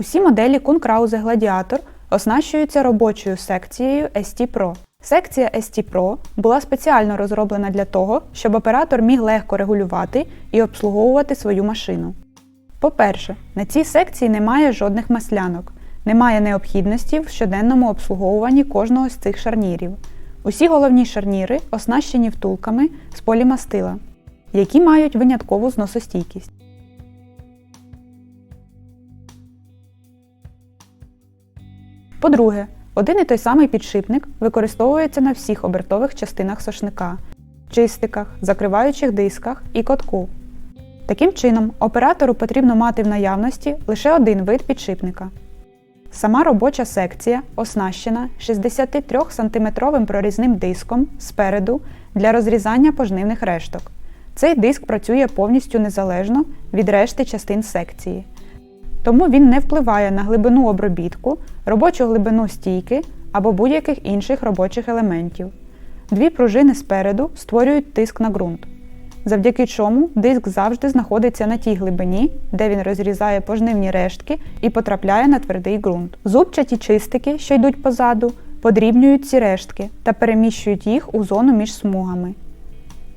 Усі моделі Kunkrause Gladiator оснащуються робочою секцією ST Pro. Секція ST Pro була спеціально розроблена для того, щоб оператор міг легко регулювати і обслуговувати свою машину. По-перше, на цій секції немає жодних маслянок, немає необхідності в щоденному обслуговуванні кожного з цих шарнірів. Усі головні шарніри оснащені втулками з полімастила, які мають виняткову зносостійкість. По-друге, один і той самий підшипник використовується на всіх обертових частинах сошника, чистиках, закриваючих дисках і котку. Таким чином, оператору потрібно мати в наявності лише один вид підшипника. Сама робоча секція оснащена 63 см прорізним диском спереду для розрізання пожнивних решток. Цей диск працює повністю незалежно від решти частин секції. Тому він не впливає на глибину обробітку, робочу глибину стійки або будь-яких інших робочих елементів. Дві пружини спереду створюють тиск на ґрунт, завдяки чому диск завжди знаходиться на тій глибині, де він розрізає пожнивні рештки і потрапляє на твердий ґрунт. Зубчаті чистики, що йдуть позаду, подрібнюють ці рештки та переміщують їх у зону між смугами.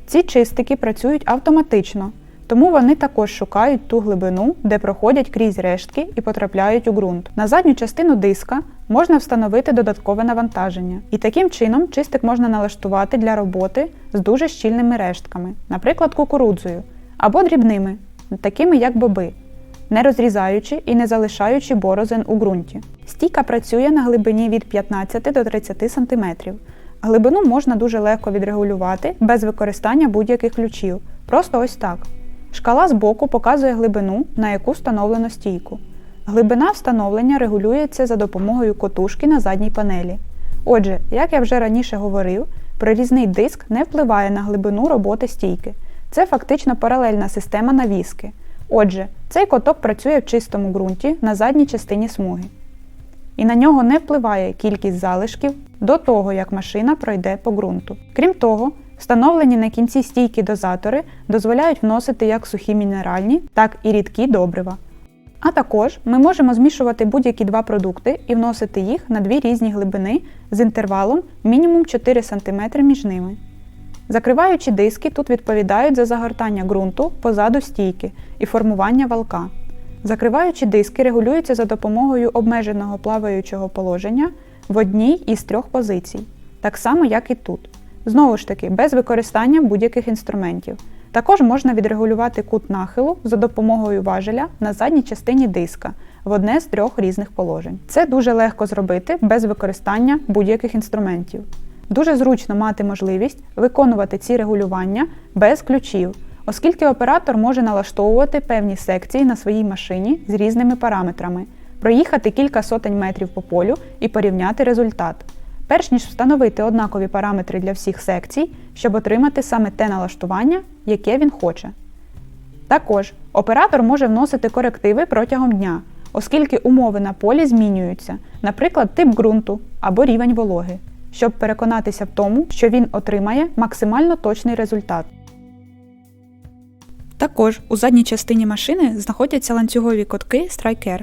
Ці чистики працюють автоматично, тому вони також шукають ту глибину, де проходять крізь рештки і потрапляють у ґрунт. На задню частину диска можна встановити додаткове навантаження, і таким чином чистик можна налаштувати для роботи з дуже щільними рештками, наприклад, кукурудзою, або дрібними, такими як боби, не розрізаючи і не залишаючи борозен у ґрунті. Стійка працює на глибині від 15 до 30 см. Глибину можна дуже легко відрегулювати без використання будь-яких ключів. Просто ось так. Шкала збоку показує глибину, на яку встановлено стійку. Глибина встановлення регулюється за допомогою котушки на задній панелі. Отже, як я вже раніше говорив, прорізний диск не впливає на глибину роботи стійки. Це фактично паралельна система навіски. Отже, цей коток працює в чистому ґрунті на задній частині смуги. І на нього не впливає кількість залишків до того, як машина пройде по ґрунту. Крім того, встановлені на кінці стійки дозатори дозволяють вносити як сухі мінеральні, так і рідкі добрива. А також ми можемо змішувати будь-які два продукти і вносити їх на дві різні глибини з інтервалом мінімум 4 см між ними. Закриваючі диски тут відповідають за загортання ґрунту позаду стійки і формування валка. Закриваючі диски регулюються за допомогою обмеженого плаваючого положення в одній із трьох позицій, так само як і тут. Знову ж таки, без використання будь-яких інструментів. Також можна відрегулювати кут нахилу за допомогою важеля на задній частині диска в одне з трьох різних положень. Це дуже легко зробити без використання будь-яких інструментів. Дуже зручно мати можливість виконувати ці регулювання без ключів, оскільки оператор може налаштовувати певні секції на своїй машині з різними параметрами, проїхати кілька сотень метрів по полю і порівняти результат. Перш ніж встановити однакові параметри для всіх секцій, щоб отримати саме те налаштування, яке він хоче. Також оператор може вносити корективи протягом дня, оскільки умови на полі змінюються, наприклад, тип ґрунту або рівень вологи, щоб переконатися в тому, що він отримає максимально точний результат. Також у задній частині машини знаходяться ланцюгові котки Striker,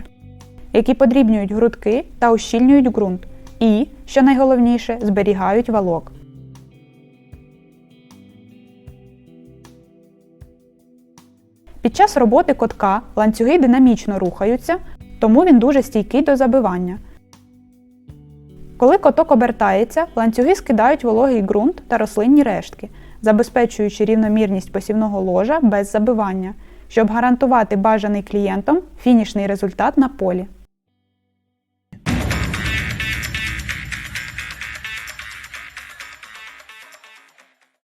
які подрібнюють грудки та ущільнюють ґрунт і, що найголовніше, зберігають валок. Під час роботи котка ланцюги динамічно рухаються, тому він дуже стійкий до забивання. Коли коток обертається, ланцюги скидають вологий ґрунт та рослинні рештки, забезпечуючи рівномірність посівного ложа без забивання, щоб гарантувати бажаний клієнтом фінішний результат на полі.